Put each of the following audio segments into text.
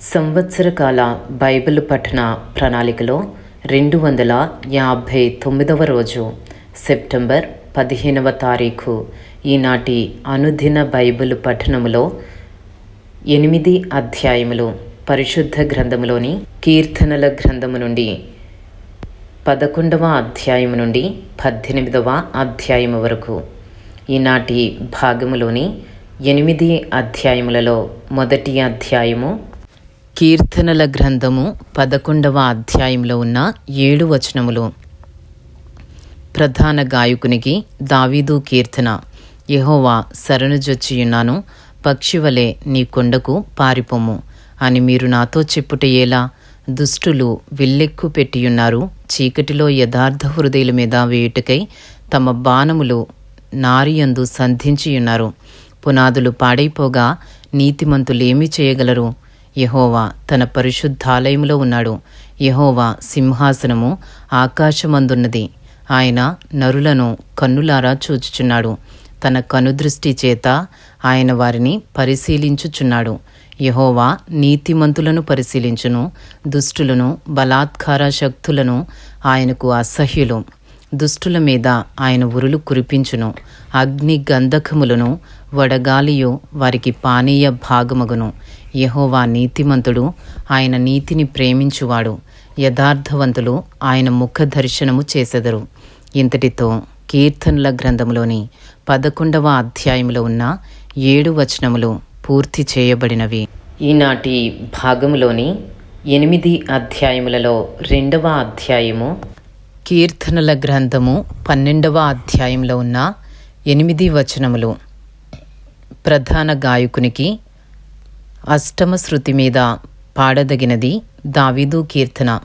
సంవత్సర కాల బైబిల్ పఠన ప్రణాళికలో రెండు వందల యాభై తొమ్మిదవ రోజు సెప్టెంబర్ పదిహేనవ తారీఖు ఈనాటి అనుదిన బైబిల్ పఠనములో ఎనిమిది అధ్యాయములు పరిశుద్ధ గ్రంథములోని కీర్తనల గ్రంథము నుండి పదకొండవ అధ్యాయము నుండి పద్దెనిమిదవ అధ్యాయము వరకు. ఈనాటి భాగములోని ఎనిమిది అధ్యాయములలో మొదటి అధ్యాయము కీర్తనల గ్రంథము పదకొండవ అధ్యాయంలో ఉన్న ఏడు వచనములు. ప్రధాన గాయకునికి దావీదు కీర్తన. యహోవా శరణుజొచ్చియున్నాను పక్షివలే నీ కొండకు పారిపోము అని మీరు నాతో చెప్పుట దుష్టులు విల్లెక్కు పెట్టియున్నారు చీకటిలో యథార్థ హృదయుల మీద వేయుటకై తమ బాణములు నారియందు సంధించియున్నారు. పునాదులు పాడైపోగా నీతిమంతులేమి చేయగలరు? యహోవా తన పరిశుద్ధాలయములో ఉన్నాడు. యహోవా సింహాసనము ఆకాశమందున్నది. ఆయన నరులను కన్నులారా చూచుచున్నాడు. తన కనుదృష్టి చేత ఆయన వారిని పరిశీలించుచున్నాడు. యహోవా నీతిమంతులను పరిశీలించును దుష్టులను బలాత్కార శక్తులను ఆయనకు అసహ్యులు. దుష్టుల మీద ఆయన ఉరులు కురిపించును అగ్ని గంధకములను వడగాలియు వారికి పానీయ భాగమగును. యహోవా నీతిమంతుడు ఆయన నీతిని ప్రేమించువాడు యథార్థవంతులు ఆయన ముఖ దర్శనము చేసెదరు. ఇంతటితో కీర్తనల గ్రంథంలోని పదకొండవ అధ్యాయంలో ఉన్న ఏడు వచనములు పూర్తి చేయబడినవి. ఈనాటి భాగములోని ఎనిమిది అధ్యాయములలో రెండవ అధ్యాయము కీర్తనల గ్రంథము పన్నెండవ అధ్యాయంలో ఉన్న ఎనిమిది వచనములు. ప్రధాన గాయకునికి అష్టమ శృతి మీద పాడదగినది దావీదు కీర్తన.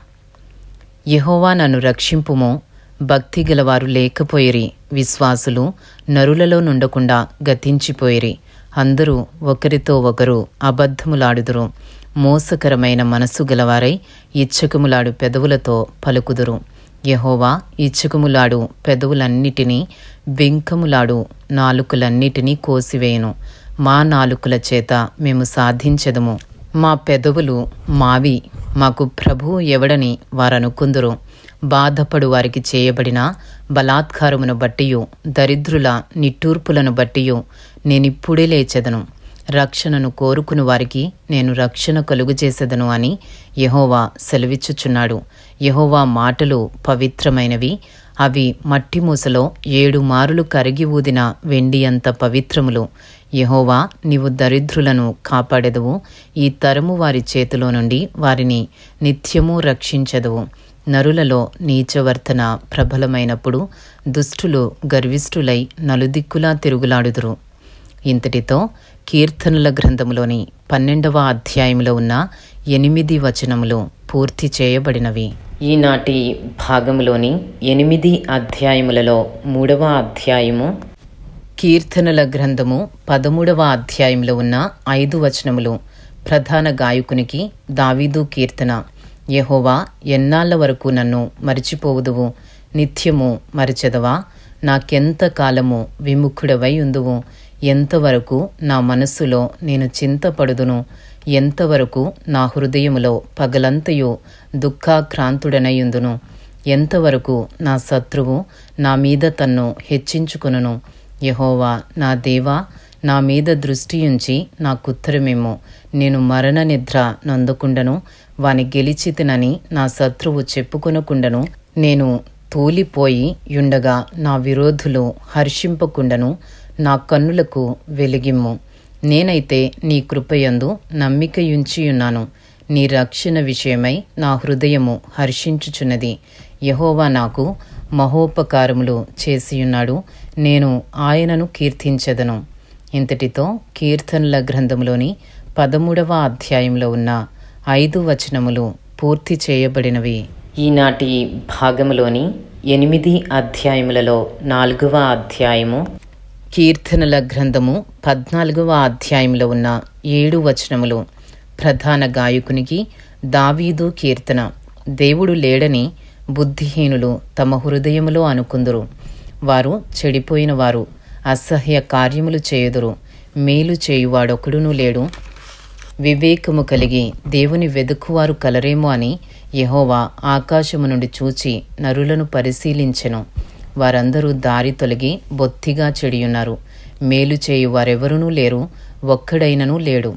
యహోవా నన్ను రక్షింపుము భక్తి గలవారు లేకపోయిరి విశ్వాసులు నరులలో నుండకుండా గతించిపోయిరి. అందరూ ఒకరితో ఒకరు అబద్ధములాడుదురు. మోసకరమైన మనస్సు గలవారై ఇచ్చకములాడు పెదవులతో పలుకుదురు. యహోవా ఇచ్చకములాడు పెదవులన్నిటినీ వింకములాడు నాలుకలన్నిటినీ కోసివేయును. మా నాలుకల చేత మేము సాధించదము. మా పెదవులు మావి మాకు ప్రభువు ఎవడని వారనుకుందురు. బాధపడు వారికి చేయబడిన బలాత్కారమును బట్టియు దరిద్రుల నిట్టూర్పులను బట్టియు నేనిప్పుడే లేచెదను. రక్షణను కోరుకుని వారికి నేను రక్షణ కలుగుచేసేదను అని యహోవా సెలవిచ్చుచున్నాడు. యహోవా మాటలు పవిత్రమైనవి. అవి మట్టి మూసలో ఏడు మారులు కరిగి ఊదిన వెండి అంత పవిత్రములు. యహోవా నీవు దరిద్రులను కాపాడెదవు. ఈ తరము వారి చేతిలో నుండి వారిని నిత్యము రక్షించదవు. నరులలో నీచవర్తన ప్రబలమైనప్పుడు దుష్టులు గర్విష్ఠులై నలుదిక్కులా తిరుగులాడుదురు. ఇంతటితో కీర్తనల గ్రంథములోని పన్నెండవ అధ్యాయంలో ఉన్న ఎనిమిది వచనములు పూర్తి చేయబడినవి. ఈనాటి భాగములోని ఎనిమిది అధ్యాయములలో మూడవ అధ్యాయము కీర్తనల గ్రంథము పదమూడవ అధ్యాయంలో ఉన్న ఐదు వచనములు. ప్రధాన గాయకునికి దావీదు కీర్తన. యహోవా ఎన్నాళ్ళ వరకు నన్ను మరిచిపోవుదువు? నిత్యము మరిచెదవా? నాకెంత కాలము విముఖుడవై ఉందువు? ఎంతవరకు నా మనస్సులో నేను చింతపడుదును? ఎంతవరకు నా హృదయములో పగలంతయు దుఃఖాక్రాంతుడనయుందును? ఎంతవరకు నా శత్రువు నా మీద తన్ను హెచ్చించుకొనును? యహోవా నా దేవా నా మీద దృష్టియుంచి నాకుత్తరమేమో నేను మరణ నిద్ర నందుకుండను వాని గెలిచితినని నా శత్రువు చెప్పుకొనకుండను. నేను తూలిపోయి యుండగా నా విరోధులు హర్షింపకుండను నా కన్నులకు వెలిగిమ్ము. నేనైతే నీ కృపయందు నమ్మికయుంచియున్నాను. నీ రక్షణ విషయమై నా హృదయము హర్షించుచున్నది. యహోవా నాకు మహోపకారములు చేసియున్నాడు. నేను ఆయనను కీర్తించదను. ఇంతటితో కీర్తనల గ్రంథములోని పదమూడవ అధ్యాయంలో ఉన్న ఐదు వచనములు పూర్తి చేయబడినవి. ఈనాటి భాగములోని ఎనిమిది అధ్యాయములలో నాలుగవ అధ్యాయము కీర్తనల గ్రంథము పద్నాలుగవ అధ్యాయంలో ఉన్న ఏడు వచనములు. ప్రధాన గాయకునికి దావీదు కీర్తన. దేవుడు లేడని బుద్ధిహీనులు తమ హృదయములో అనుకుందురు. వారు చెడిపోయిన వారు అసహ్య కార్యములు చేయుదురు. మేలు చేయువాడొకడును లేడు. వివేకము కలిగి దేవుని వెదుకువారు కలరేమో అని యహోవా ఆకాశము నుండి చూచి నరులను పరిశీలించెను. వారందరూ దారి తొలగి బొత్తిగా చెడియున్నారు. మేలు చేయు వారెవరునూ లేరు. ఒక్కడైనను లేడు.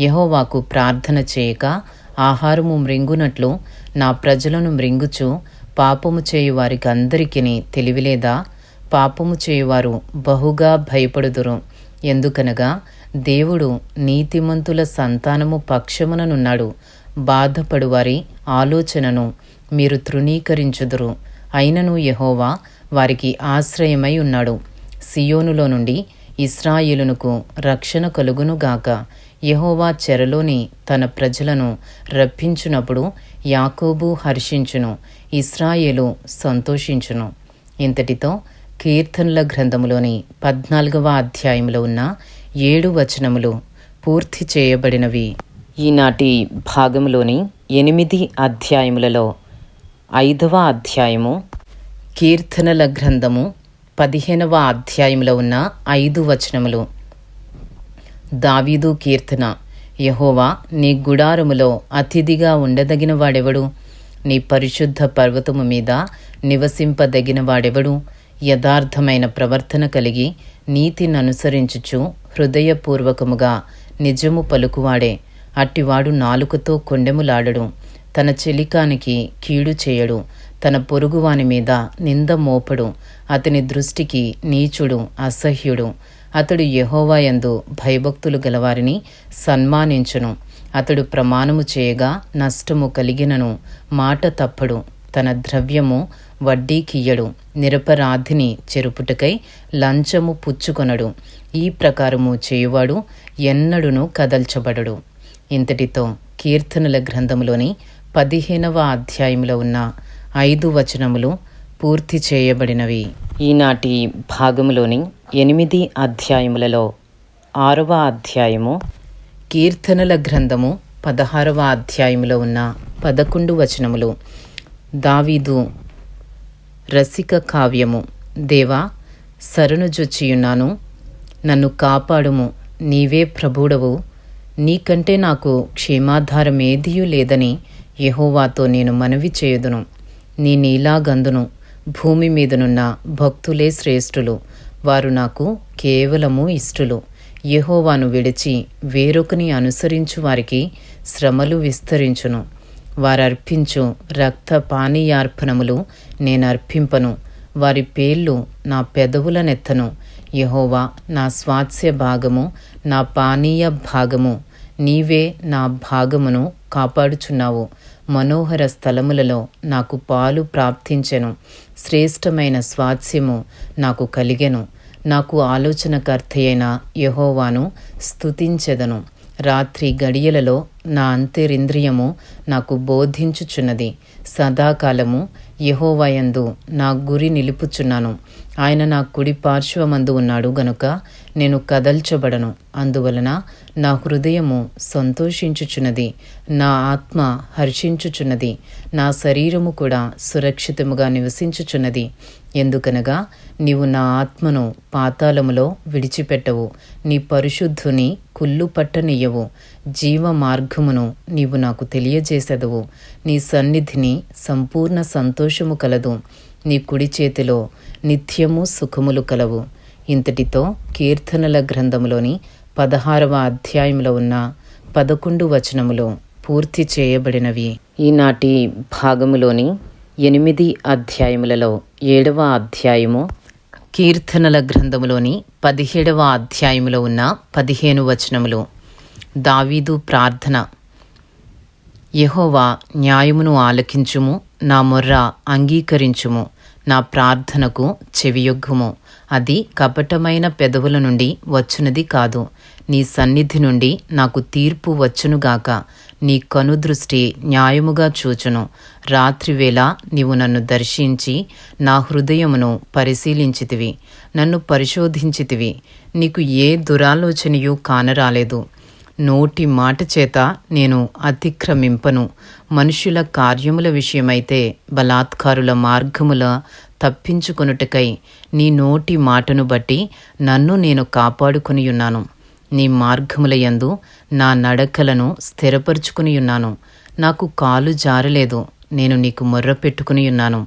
యహోవాకు ప్రార్థన చేయక ఆహారము మృంగునట్లు నా ప్రజలను మృంగుచు పాపము చేయు వారికి అందరికిని తెలివిలేదా? పాపము చేయువారు బహుగా భయపడుదురు. ఎందుకనగా దేవుడు నీతిమంతుల సంతానము పక్షముననున్నాడు. బాధపడువారి ఆలోచనను మీరు తృణీకరించుదురు. అయినను యహోవా వారికి ఆశ్రయమై ఉన్నాడు. సియోనులో నుండి ఇస్రాయిలునుకు రక్షణ కలుగునుగాక యహోవా చెరలోని తన ప్రజలను రప్పించునప్పుడు యాకోబు హర్షించును ఇస్రాయేలు సంతోషించును. ఇంతటితో కీర్తనల గ్రంథములోని పద్నాలుగవ అధ్యాయంలో ఉన్న ఏడు వచనములు పూర్తి చేయబడినవి. ఈనాటి భాగంలోని ఎనిమిది అధ్యాయములలో ఐదవ అధ్యాయము కీర్తనల గ్రంథము పదిహేనవ అధ్యాయంలో ఉన్న ఐదు వచనములు. దావీదు కీర్తన యహోవా నీ గుడారములో అతిథిగా ఉండదగిన వాడెవడు? నీ పరిశుద్ధ పర్వతము మీద నివసింపదగిన వాడెవడు? యథార్థమైన ప్రవర్తన కలిగి నీతిని అనుసరించుచు హృదయపూర్వకముగా నిజము పలుకువాడే. అట్టివాడు నాలుకతో కొండెములాడడు. తన చెలికానికి కీడు చేయడు. తన పొరుగువాని మీద నింద మోపడు. అతని దృష్టికి నీచుడు అసహ్యుడు. అతడు యహోవాయందు భయభక్తులు గలవారిని సన్మానించును. అతడు ప్రమాణము చేయగా నష్టము కలిగినను. మాట తప్పడు. తన ద్రవ్యము వడ్డీకియ్యడు నిరపరాధిని చెరుపుటకై లంచము పుచ్చుకొనడు. ఈ ప్రకారము చేయువాడు ఎన్నడును కదల్చబడడు. ఇంతటితో కీర్తనల గ్రంథములోని పదిహేనవ అధ్యాయంలో ఉన్న ఐదు వచనములు పూర్తి చేయబడినవి. ఈనాటి భాగములోని ఎనిమిది అధ్యాయములలో ఆరవ అధ్యాయము కీర్తనల గ్రంథము పదహారవ అధ్యాయములో ఉన్న పదకొండు వచనములు. దావీదు రసిక కావ్యము. దేవా శరణుజొచ్చియున్నాను నన్ను కాపాడుము. నీవే ప్రభుడవు. నీకంటే నాకు క్షేమాధారమేదియూ లేదని యహోవాతో నేను మనవి చేయుదును. నీ నీలాగందును. భూమి మీదనున్న భక్తులే శ్రేష్ఠులు. వారు నాకు కేవలము ఇష్టులు. యహోవాను విడిచి వేరొకని అనుసరించు వారికి శ్రమలు విస్తరించును. వారర్పించు రక్త పానీయార్పణములు నేను అర్పింపను. వారి పేర్లు నా పెదవులనెత్తను యహోవా నా స్వాస్య భాగము నా పానీయ భాగము. నీవే నా భాగమును కాపాడుచున్నావు. మనోహర స్థలములలో నాకు పాలు ప్రాప్తించెను. శ్రేష్టమైన స్వాస్యము నాకు కలిగెను. నాకు ఆలోచనకర్తయైన యహోవాను స్తుతించెదను. రాత్రి గడియలలో నా అంతరింద్రియము నాకు బోధించుచున్నది. సదాకాలము యహోవయందు నా గురి నిలుపుచున్నాను. ఆయన నా కుడి పార్శ్వమందు ఉన్నాడు గనుక నేను కదల్చబడను. అందువలన నా హృదయము సంతోషించుచున్నది నా ఆత్మ హర్షించుచున్నది నా శరీరము కూడా సురక్షితముగా నివసించుచున్నది. ఎందుకనగా నీవు నా ఆత్మను పాతాళములో విడిచిపెట్టవు నీ పరిశుద్ధుని కుళ్ళు పట్టనీయవు జీవ మార్గమును నీవు నాకు తెలియజేసెదవు. నీ సన్నిధిని సంపూర్ణ సంతోషము కలదు నీ కుడి చేతిలో నిత్యము సుఖములు కలవు. ఇంతటితో కీర్తనల గ్రంథములోని పదహారవ అధ్యాయంలో ఉన్న పదకొండు వచనములు పూర్తి చేయబడినవి. ఈనాటి భాగములోని ఎనిమిది అధ్యాయములలో ఏడవ అధ్యాయము కీర్తనల గ్రంథములోని పదిహేడవ అధ్యాయములో ఉన్న పదిహేను వచనములు. దావీదు ప్రార్థన. యహోవా న్యాయమును ఆలకించుము నా మొర్ర అంగీకరించుము. నా ప్రార్థనకు చెవియొగ్గుము. అది కపటమైన పెదవుల నుండి వచ్చునది కాదు. నీ సన్నిధి నుండి నాకు తీర్పు వచ్చునుగాక నీ కనుదృష్టి న్యాయముగా చూచును. రాత్రివేళ నీవు నన్ను దర్శించి నా హృదయమును పరిశీలించితివి. నన్ను పరిశోధించితివి. నీకు ఏ దురాలోచనయు కానరాలేదు. నోటి మాట చేత నేను అతిక్రమింపను. మనుషుల కార్యముల విషయమైతే బలాత్కారుల మార్గముల తప్పించుకొనుటకై నీ నోటి మాటను బట్టి నన్ను నేను కాపాడుకునియున్నాను. నీ మార్గముల యందు నా నడకలను స్థిరపరుచుకుని ఉన్నాను నాకు కాలు జారలేదు నేను నీకు మొర్ర పెట్టుకుని ఉన్నాను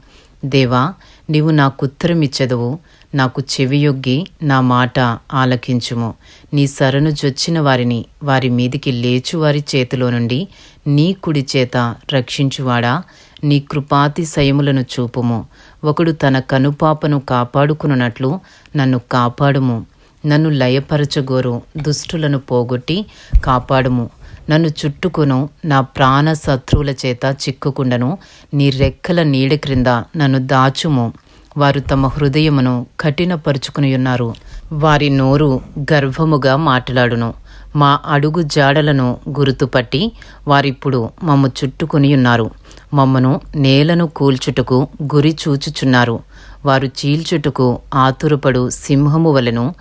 దేవా నీవు నాకుత్తరమిచ్చెదవు నాకు చెవియొగ్గి నా మాట ఆలకించుము. నీ సరను జొచ్చిన వారిని వారి మీదికి లేచు వారి చేతిలో నుండి నీ కుడి చేత రక్షించువాడా? నీ కృపాతిశయములను చూపుము. ఒకడు తన కనుపాపను కాపాడుకున్నట్లు నన్ను కాపాడుము. నన్ను లయపరచగోరు దుష్టులను పోగొట్టి కాపాడుము. నన్ను చుట్టుకును నా ప్రాణ శత్రువుల చేత చిక్కుకుండను నీ రెక్కల నీడ క్రింద నన్ను దాచుము. వారు తమ హృదయమును కఠినపరుచుకుని ఉన్నారు వారి నోరు గర్వముగా మాట్లాడును. మా అడుగు జాడలను గుర్తుపట్టి వారిప్పుడు మమ్ము చుట్టుకుని ఉన్నారు మమ్మను నేలను కూల్చుటకు గురి చూచుచున్నారు. వారు చీల్చుటకు ఆతురపడు సింహము వలెను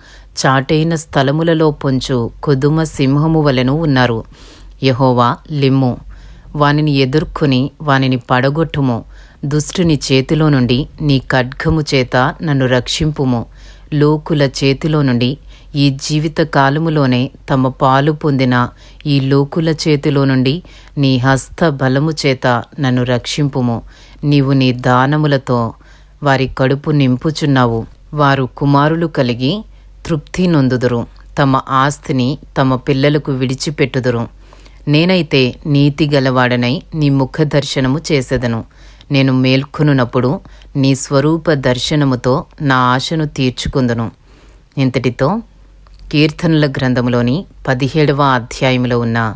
చాటైన స్థలములలో పొంచు కొదుమ సింహము వలెను ఉన్నారు. యహోవా లిమ్ము. వానిని ఎదుర్కొని వానిని పడగొట్టుము. దుష్టుని చేతిలో నుండి నీ ఖడ్గము చేత నన్ను రక్షింపుము. లోకుల చేతిలో నుండి ఈ జీవిత కాలములోనే తమ పాలు పొందిన ఈ లోకుల చేతిలో నుండి నీ హస్త బలము చేత నన్ను రక్షింపుము. నీవు నీ దానములతో వారి కడుపు నింపుచున్నావు. వారు కుమారులు కలిగి తృప్తి నొందుదురు. తమ ఆస్తిని తమ పిల్లలకు విడిచిపెట్టుదురు. నేనైతే నీతి గలవాడనై నీ ముఖ దర్శనము చేసేదను. నేను మేల్కొనున్నప్పుడు నీ స్వరూప దర్శనముతో నా ఆశను తీర్చుకుందును. ఇంతటితో కీర్తనల గ్రంథములోని పదిహేడవ అధ్యాయములో ఉన్న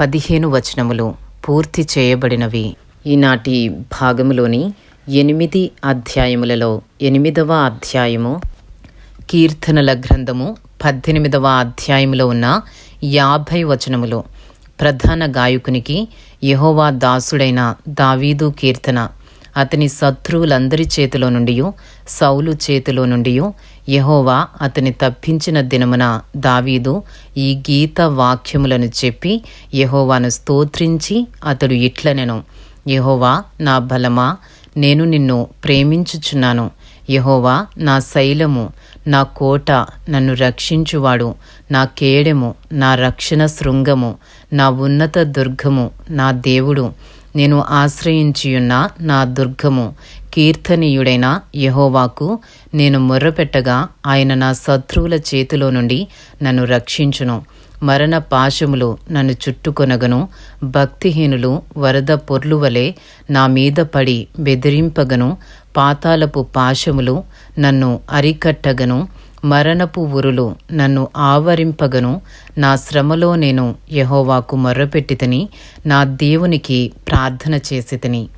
పదిహేను వచనములు పూర్తి చేయబడినవి. ఈనాటి భాగములోని ఎనిమిది అధ్యాయములలో ఎనిమిదవ అధ్యాయము కీర్తనల గ్రంథము పద్దెనిమిదవ అధ్యాయములో ఉన్న యాభై వచనములు. ప్రధాన గాయకునికి యహోవా దాసుడైన దావీదు కీర్తన. అతని శత్రువులందరి చేతిలో నుండి సౌలు చేతిలో నుండి యహోవా అతని తప్పించిన దినమున దావీదు ఈ గీత వాక్యములను చెప్పి యహోవాను స్తోత్రించి అతడు ఇట్లనెను యహోవా నా బలమా నేను నిన్ను ప్రేమించుచున్నాను. యహోవా నా శైలము నా కోట నన్ను రక్షించువాడు నా కేడెము నా రక్షణ శృంగము నా ఉన్నత దుర్గము నా దేవుడు. నేను ఆశ్రయించియున్న నా దుర్గము కీర్తనీయుడైన యహోవాకు నేను మొర్రపెట్టగా ఆయన నా శత్రువుల చేతిలో నుండి నన్ను రక్షించును. మరణ పాశములు నన్ను చుట్టుకొనగను భక్తిహీనులు వరద పొర్లు వలె నా మీద పడి బెదిరింపగను పాతాలపు పాశములు నన్ను అరికట్టగను మరణపు ఉరులు నన్ను ఆవరింపగను. నా శ్రమలో నేను యహోవాకు మొర్రపెట్టితని నా దేవునికి ప్రార్థన చేసితని.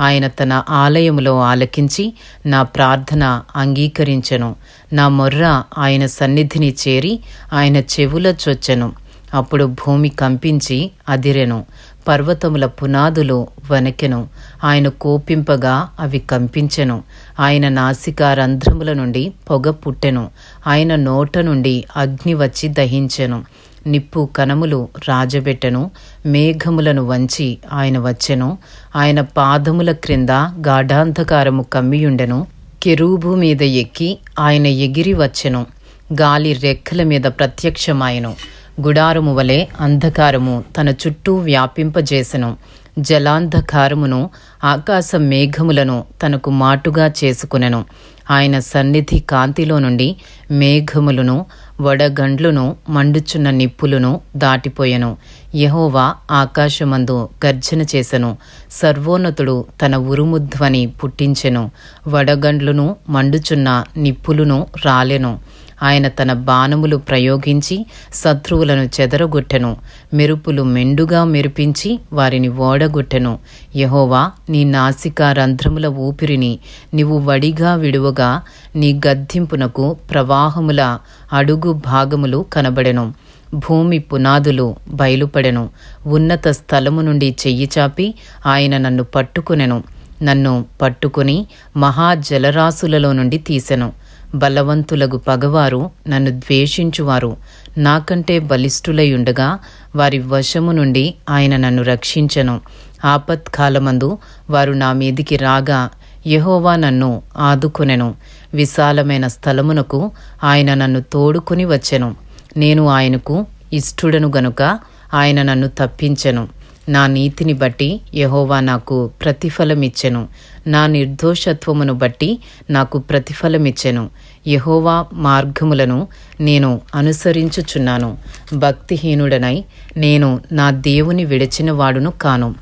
ఆయన తన ఆలయములో ఆలకించి నా ప్రార్థన అంగీకరించెను. నా మొర్ర ఆయన సన్నిధిని చేరి ఆయన చెవుల చొచ్చెను. అప్పుడు భూమి కంపించి అదిరెను. పర్వతముల పునాదులు వణకెను. ఆయన కోపింపగా అవి కంపించెను. ఆయన నాసికా రంధ్రముల నుండి పొగ పుట్టెను. ఆయన నోట నుండి అగ్ని వచ్చి దహించెను. నిప్పు కణములు రాజబెట్టెను. మేఘములను వంచి ఆయన వచ్చెను. ఆయన పాదముల క్రింద గాఢాంధకారము కమ్మియుండెను. కెరూబు మీద ఎక్కి ఆయన ఎగిరి వచ్చెను. గాలి రెక్కల మీద ప్రత్యక్షమాయను. గుడారము వలె అంధకారము తన చుట్టూ వ్యాపింపజేసెను. జలాంధకారమును ఆకాశ మేఘములను తనకు మాటుగా చేసుకునెను. ఆయన సన్నిధి కాంతిలో నుండి మేఘములను వడగండ్లును మండుచున్న నిప్పులను దాటిపోయెను. యహోవా ఆకాశమందు గర్జన చేసెను. సర్వోన్నతుడు తన ఉరుముధ్వని పుట్టించెను. వడగండ్లును మండుచున్న నిప్పులును రాలెను. ఆయన తన బాణములు ప్రయోగించి శత్రువులను చెదరగొట్టెను మెరుపులు మెండుగా మెరిపించి వారిని ఓడగొట్టెను. యహోవా నీ నాసికా రంధ్రముల ఊపిరిని నీవు వడిగా విడువగా నీ గద్దింపునకు ప్రవాహముల అడుగు భాగములు కనబడెను. భూమి పునాదులు బయలుపడెను. ఉన్నత స్థలము నుండి చెయ్యి చాపి ఆయన నన్ను పట్టుకునెను. నన్ను పట్టుకుని మహాజలరాశులలో నుండి తీసెను. బలవంతులగు పగవారు నన్ను ద్వేషించువారు. నాకంటే బలిష్ఠులై ఉండగా వారి వశము నుండి ఆయన నన్ను రక్షించెను. ఆపత్కాలమందు వారు నా మీదికి రాగా యహోవా నన్ను ఆదుకొనెను. విశాలమైన స్థలమునకు ఆయన నన్ను తోడుకుని వచ్చెను. నేను ఆయనకు ఇష్టుడను గనుక ఆయన నన్ను తప్పించెను. నా నీతిని బట్టి యహోవా నాకు ప్రతిఫలమిచ్చెను. నా నిర్దోషత్వమును బట్టి నాకు ప్రతిఫలమిచ్చెను. యహోవా మార్గములను నేను అనుసరించుచున్నాను. భక్తిహీనుడనై నేను నా దేవుని విడిచిన వాడును కాను.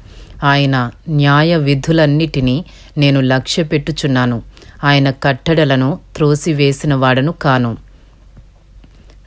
ఆయన న్యాయ విధులన్నిటినీ నేను లక్ష్యపెట్టుచున్నాను. ఆయన కట్టడలను త్రోసివేసిన వాడను కాను.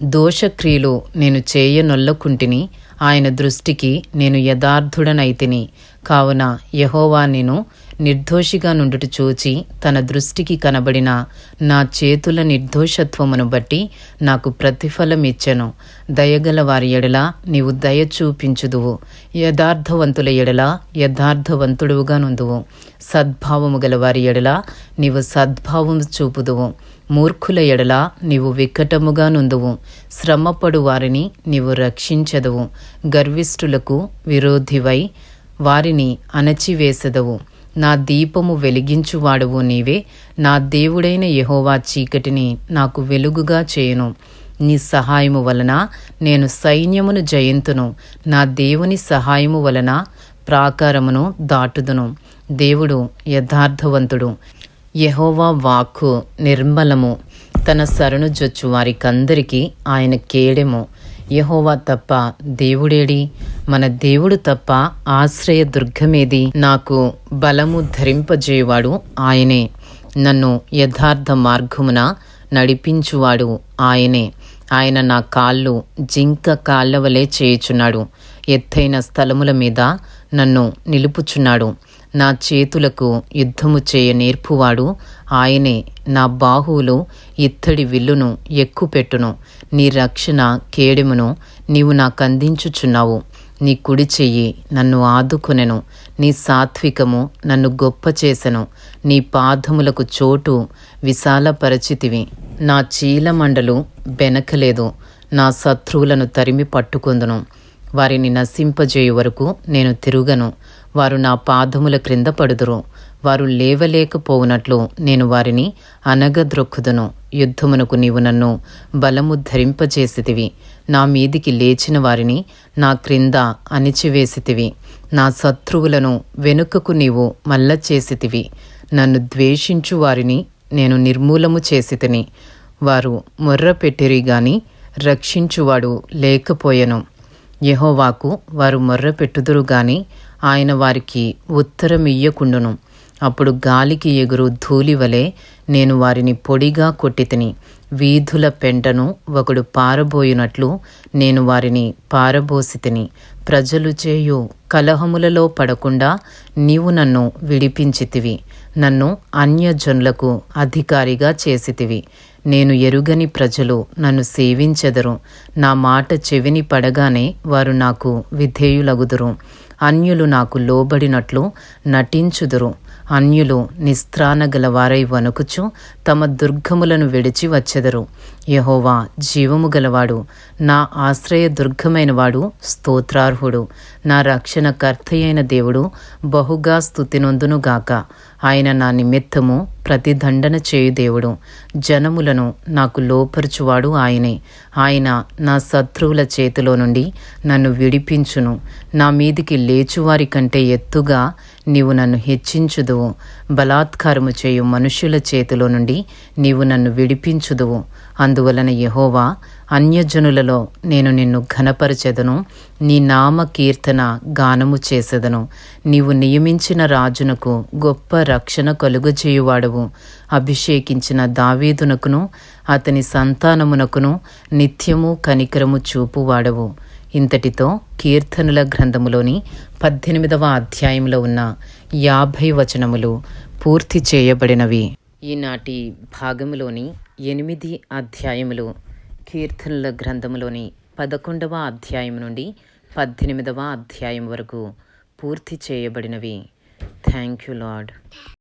దోషక్రియలు నేను చేయనొల్లకుంటిని ఆయన దృష్టికి నేను యథార్థుడనైతిని. కావున యహోవా నేను నిర్దోషిగా నుండుట చూచి తన దృష్టికి కనబడిన నా చేతుల నిర్దోషత్వమును బట్టి నాకు ప్రతిఫలం ఇచ్చెను. దయగల వారి ఎడల నీవు దయ చూపించుదువు. యథార్థవంతుల ఎడల యథార్థవంతుడువుగా నుందువు సద్భావము గల వారి ఎడల నీవు సద్భావము చూపుదువు. మూర్ఖుల ఎడల నీవు వికటముగా నుందువు. శ్రమపడు వారిని నీవు రక్షించదువు. గర్విష్ఠులకు విరోధివై వారిని అణచివేసెదవు. నా దీపము వెలిగించువాడువు నీవే. నా దేవుడైన యహోవా చీకటిని నాకు వెలుగుగా చేయను. నీ సహాయము వలన నేను సైన్యమును జయింతును. నా దేవుని సహాయము వలన ప్రాకారమును దాటుదును. దేవుడు యథార్థవంతుడు. యహోవా వాక్కు నిర్మలము. తన శరణు జొచ్చు వారికందరికీ ఆయన కేడెము. యహోవా తప్ప దేవుడేడి? మన దేవుడు తప్ప ఆశ్రయ దుర్గమేది? నాకు బలము ధరింపజేయువాడు ఆయనే. నన్ను యథార్థ మార్గమున నడిపించువాడు ఆయనే. ఆయన నా కాళ్ళు జింక కాళ్ళవలే చేయుచున్నాడు. ఎత్తైన స్థలముల మీద నన్ను నిలుపుచున్నాడు. నా చేతులకు యుద్ధము చేయ నేర్పువాడు ఆయనే నా బాహువులు ఇత్తడి విల్లును ఎక్కుపెట్టును. నీ రక్షణ కేడెమును నీవు నాకందించుచున్నావు. నీ కుడి చెయ్యి నన్ను ఆదుకొనెను. నీ సాత్వికము నన్ను గొప్ప చేసెను నీ పాదములకు చోటు విశాలపరచితివి. నా చీలమండలు బెనకలేదు. నా శత్రువులను తరిమి పట్టుకొందును. వారిని నశింపజేయు వరకు నేను తిరుగను. వారు నా పాదముల క్రింద పడుదురు. వారు లేవలేకపోవునట్లు నేను వారిని అనగద్రొక్కుదును. యుద్ధమునకు నీవు నన్ను బలము ధరింపజేసితివి. నా మీదికి లేచిన వారిని నా క్రింద అణిచివేసితివి. నా శత్రువులను వెనుకకు నీవు మల్ల చేసితివి నన్ను ద్వేషించు వారిని నేను నిర్మూలము చేసితిని. వారు మొర్ర పెట్టిరి గాని రక్షించువాడు లేకపోయెను. యహోవాకు వారు మొర్రపెట్టుదురు గాని ఆయన వారికి ఉత్తరమియ్యకుండును అప్పుడు గాలికి ఎగురు ధూళి వలె నేను వారిని పొడిగా కొట్టితిని. వీధుల పెంటను ఒకడు పారబోయినట్లు నేను వారిని పారబోసితిని. ప్రజలు చేయు కలహములలో పడకుండా నీవు నన్ను విడిపించితివి. నన్ను అన్యజనులకు అధికారిగా చేసితివి. నేను ఎరుగని ప్రజలు నన్ను సేవించెదరు. నా మాట చెవిని పడగానే వారు నాకు విధేయులగుదురు. అన్యులు నాకు లోబడినట్లు నటించుదురు. అన్యులు నిస్త్రానగల గలవారై వణుకుచు తమ దుర్గములను విడిచి వచ్చెదరు. యహోవా జీవము గలవాడు నా ఆశ్రయ దుర్గమైనవాడు స్తోత్రార్హుడు. నా రక్షణ కర్తయైన దేవుడు బహుగా స్థుతినొందునుగాక ఆయన నా నిమిత్తము ప్రతిదండన చేయు దేవుడు. జనములను నాకు లోపరుచువాడు ఆయనే. ఆయన నా శత్రువుల చేతిలో నుండి నన్ను విడిపించును. నా మీదికి లేచువారి కంటే ఎత్తుగా నీవు నన్ను హెచ్చించుదువు. బలాత్కారము చేయు మనుష్యుల చేతిలో నుండి నీవు నన్ను విడిపించుదువు. అందువలన యహోవా అన్యజనులలో నేను నిన్ను ఘనపరచెదను. నీ నామ కీర్తన గానము చేసెదను. నీవు నియమించిన రాజునకు గొప్ప రక్షణ కలుగజేయువాడవు. అభిషేకించిన దావీదునకును అతని సంతానమునకును నిత్యము కనికరము చూపువాడవు. ఇంతటితో కీర్తనుల గ్రంథములోని పద్దెనిమిదవ అధ్యాయంలో ఉన్న యాభై వచనములు పూర్తి చేయబడినవి. ఈనాటి భాగములోని ఎనిమిది అధ్యాయములు కీర్తనల గ్రంథములోని పదకొండవ అధ్యాయం నుండి పద్దెనిమిదవ అధ్యాయం వరకు పూర్తి చేయబడినవి. Thank you lord